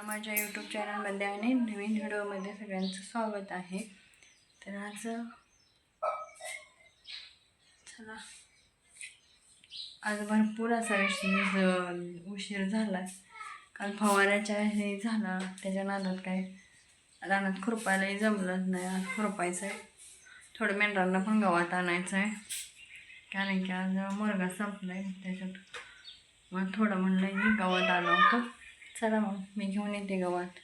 सगळ्यांना माझ्या यूट्यूब चॅनलमध्ये आणि नवीन व्हिडिओमध्ये सगळ्यांचं स्वागत आहे. तर आज चला. आज भरपूर असा उशीर उशीर झाला काल फवाऱ्याच्या हे झाला त्याच्या नादात काय रानात खुरपायलाही जमलंच नाही आज खुरपायचं आहे थोडं मेंढरांना पण गावात आणायचं आहे कारण की आज मुरगा संपला आहे त्याच्यात. मग थोडं म्हणलं की गावात आलं होतं. चला मग मी घेऊन येते गावात.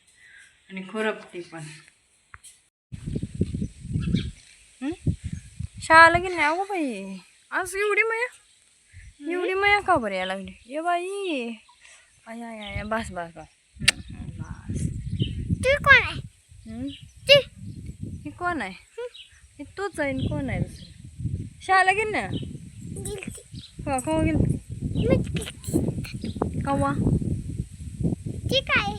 आणि खुरपते पण? शाळेला गेली नाही अगो बाई. आज एवढी मया? एवढी मया का बरं यायला लागली? ये बाई. आय आय आय बस बस बस. बस. तू कोण आहे? हं? कोण आहे? हे? तूच आहे कोण आहे दुसरं? शाळेला गेली ना कवा कवा गेली कवा? ती काय?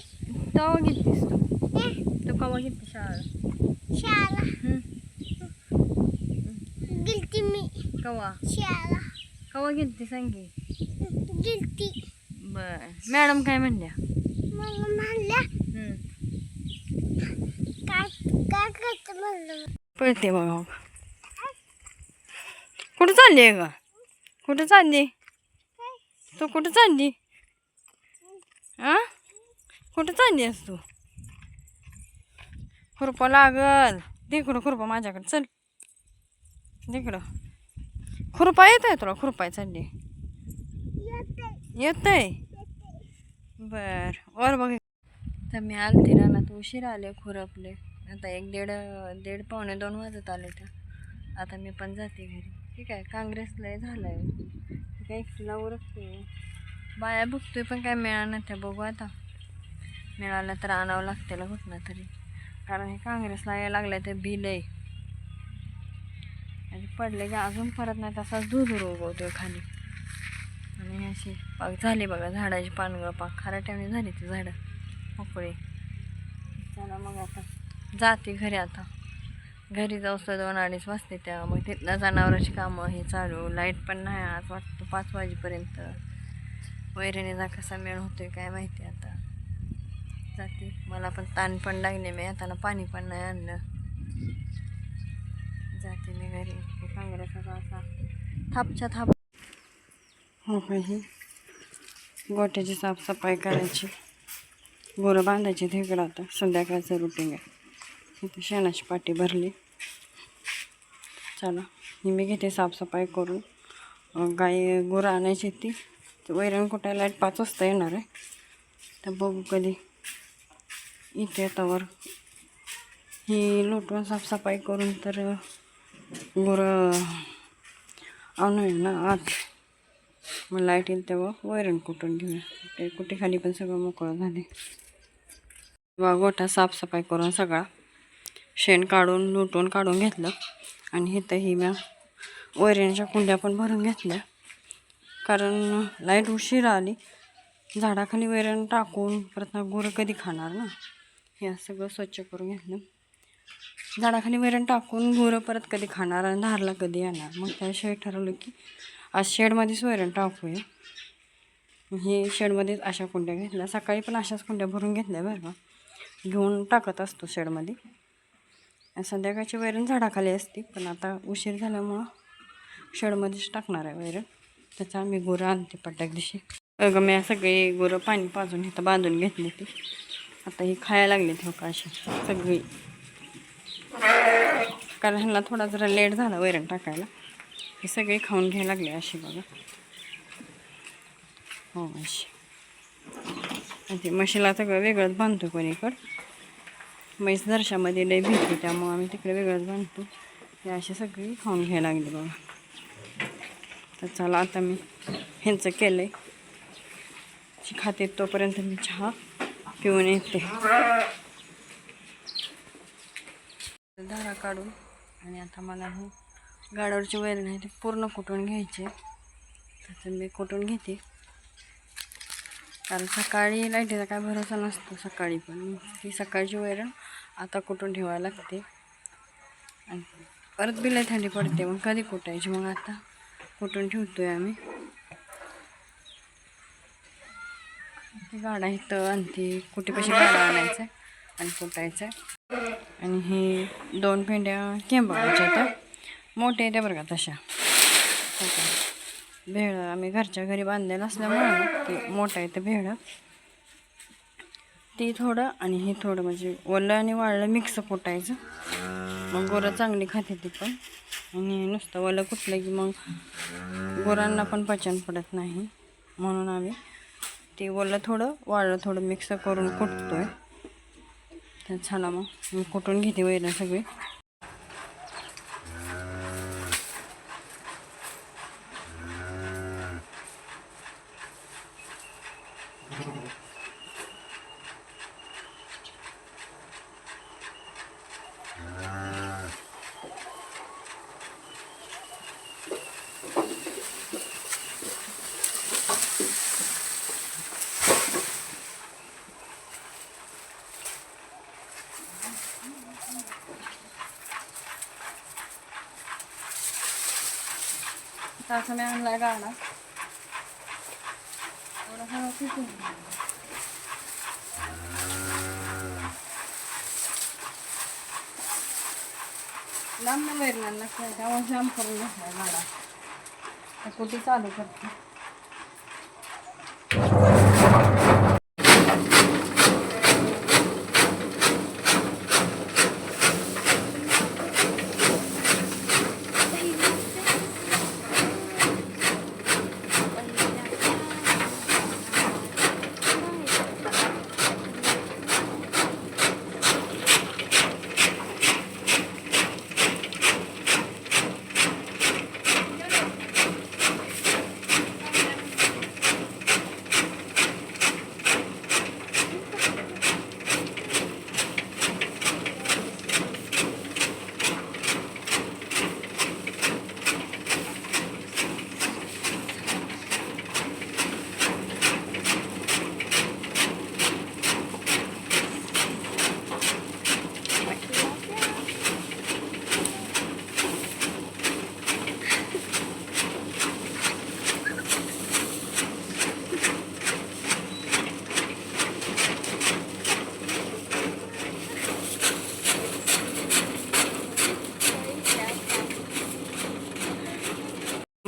तवा गेलतीस तू. तू कवा गेलती शाळा हं? गेलती मी. कवा? शाळा कवा गेलती सांग गेलती. बर. मॅडम काय म्हणल्या? मला म्हणलं हं. काय काय करतं म्हणलं? पळते बघा हो. कुठं चालली आहे का कुठं चालली? तू कुठं चालली? आ कुठं चालली आहेस तू? खुरपा लागल. तिकडं खुरपा माझ्याकडे. चल. तिकडं खुरपा येत आहे तुला? खुरपाय चालली. येत आहे बर. वर बघ तर मी आलते रानात उशीर आले खुरपले. आता एक दीड दीड पावणे दोन वाजत आले तर. आता मी पण जाते घरी. ठीक आहे काँग्रेसला झालं आहे काय एकटीला उरकते बाया बघतोय पण काय मिळालं त्या बघू आता. मिळालं तर आणावं लागतेला कुठनं तरी. कारण हे काँग्रेसला यायला लागलं ते बिल आहे. आणि पडले की अजून परत नाही तसाच दूध उगवतोय खाली. आणि अशी पाक झाली बघा झाडाची पानगळ पाक खराट्याने झाली ती झाडं मोकळी. चला मग आता. जाते घरी आता. घरी जाऊस दोन अडीच वाजते त्या मग तिथल्या जनावरांची कामं हे चालू. लाइट पण नाही आज वाटतं पाच वाजेपर्यंत. वैरणीचा कसा मेळ होतोय काय माहिती आता. जाते. मला पण ताण पण लागले मी आताला पाणी पण नाही आणलं. जाते मी घरी. ते कांगऱ्याचा असा थापच्या थाप हो काही गोट्याची साफसफाई करायची. गोरं बांधायची तिकडं आता. संध्याकाळचं रुटीन आहे. इथे शेणाची पाटी भरली. चला ही मी घेते साफसफाई करून. गाई गुरं आणायची ती. वैरण कुठे लाइट पाच वाजता येणार आहे. तर बघू कधी इथे तवर. ही लोटून साफसफाई करून तर गुरं आणूया ना आज मग लाइट येईल तेव्हा वैरण कुठून घेऊया. ते कुठे खाली पण सगळं मोकळं झाले वा गोठा साफसफाई करून सगळा. शेण काढून लुटून काढून घेतलं. आणि इथंही म्या वैरणच्या कुंड्या पण भरून घेतल्या. कारण लाइट उशीर आली. झाडाखाली वैरण टाकून परत गुरं कधी खाणार ना? हे सगळं स्वच्छ करून घेतलं. झाडाखाली वैरण टाकून गुरं परत कधी खाणार आणि धारला कधी येणार. मग त्याशिवाय ठरवलं की आज शेडमध्येच वैरण टाकूया. हे शेडमध्येच अशा कुंड्या घेतल्या. सकाळी पण अशाच कुंड्या भरून घेतल्या बरं का. घेऊन टाकत असतो शेडमध्ये. संध्याकाळची वैरण झाडाखाली असते पण आता उशीर झाल्यामुळं शेडमध्येच टाकणार आहे वैरण. त्याचा आम्ही गुरं आणते पट्ट्याक दिवशी. अगं मी सगळी गुरं पाणी पाजून इथं बांधून घेतली ती आता ही खायला लागली हो का अशी सगळी. कारण ह्यांना थोडा जरा लेट झाला वैरण टाकायला. हे सगळे खाऊन घ्यायला लागले अशी बघा. हो अशी. आणि ते म्हशीला सगळं वेगळंच बांधतो कोणीकड. म्हैस दर्शामध्ये लय भीती त्यामुळं आम्ही तिकडे वेगळंच बांधतो. हे अशी सगळी खाऊन घ्यायला लागली बघा. तर चला आता मी ह्यांचं केलं आहे खाते तोपर्यंत मी चहा. पिऊन येते. धारा काढून आणि आता मला हे गाडावरची वैरण नाही ते पूर्ण कुटून घ्यायचे. त्याचं मी कुटून घेते. कारण सकाळी लाईटीचा काय भरोसा नसतो सकाळी पण. ती सकाळची वैरण आता कुठून ठेवायला लागते. आणि परत बिलाय थंडी पडते मग कधी कुटायची? मग आता कुठून ठेवतो आहे आम्ही. ही गाडा इथं आणि ती कुठे कशी गाडा आणायचं आणि कुटायचं आणि ही दोन पेंड्या केंबाच्या त्या मोठ्या येत्या बरं का तशा. भेळ आम्ही घरच्या घरी बांधलेलं असल्यामुळे ते मोठं आहे ते भेळ. ती थोडं आणि हे थोडं म्हणजे ओलं आणि वाळलं मिक्स कुटायचं मग गोरं चांगली खाते ती पण. आणि नुसतं ओलं कुठलं की मग गुरांना पण पचन पडत नाही. म्हणून आम्ही ते ओलं थोडं वाळलं थोडं मिक्स करून कुटतोय. तर छान मग मी कुटून घेते वैरण सगळी. तासा मी आणलाय गाडा एवढा सगळं लांब ना वैरणार त्यामुळे जाम करून घेतलाय गाडा तर कुठे चालू करते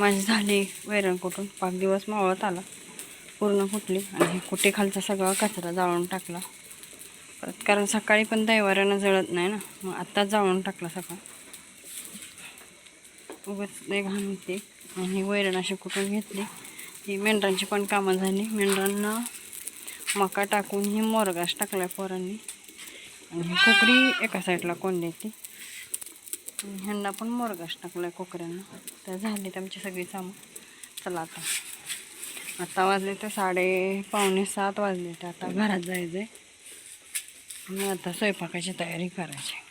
माझी झाली वैरण कुठून? पाच दिवस मावळत आला. पूर्ण फुटली आणि कुठे खालचा सगळा कचरा जाळून टाकला. परत कारण सकाळी पण दैवाऱ्यानं जळत नाही ना मग आत्ताच जाळून टाकला सकाळ. उगाच लय घाण होते. आणि वैरण अशी कुठून घेतली? ही मेंढरांची पण कामं झाली. मेंढरांना मका टाकून ही मोरगास टाकला पोरांनी. आणि कोकरी एका साईडला कोण देते? ह्यांना पण मोरगास टाकलाय कोकऱ्यांना. तर झालीत आमची सगळी कामं. चला आता. आता वाजले तर साडे पावणे सात वाजले. तर आता घरात जायचं आहे आणि आता स्वयंपाकाची तयारी करायची.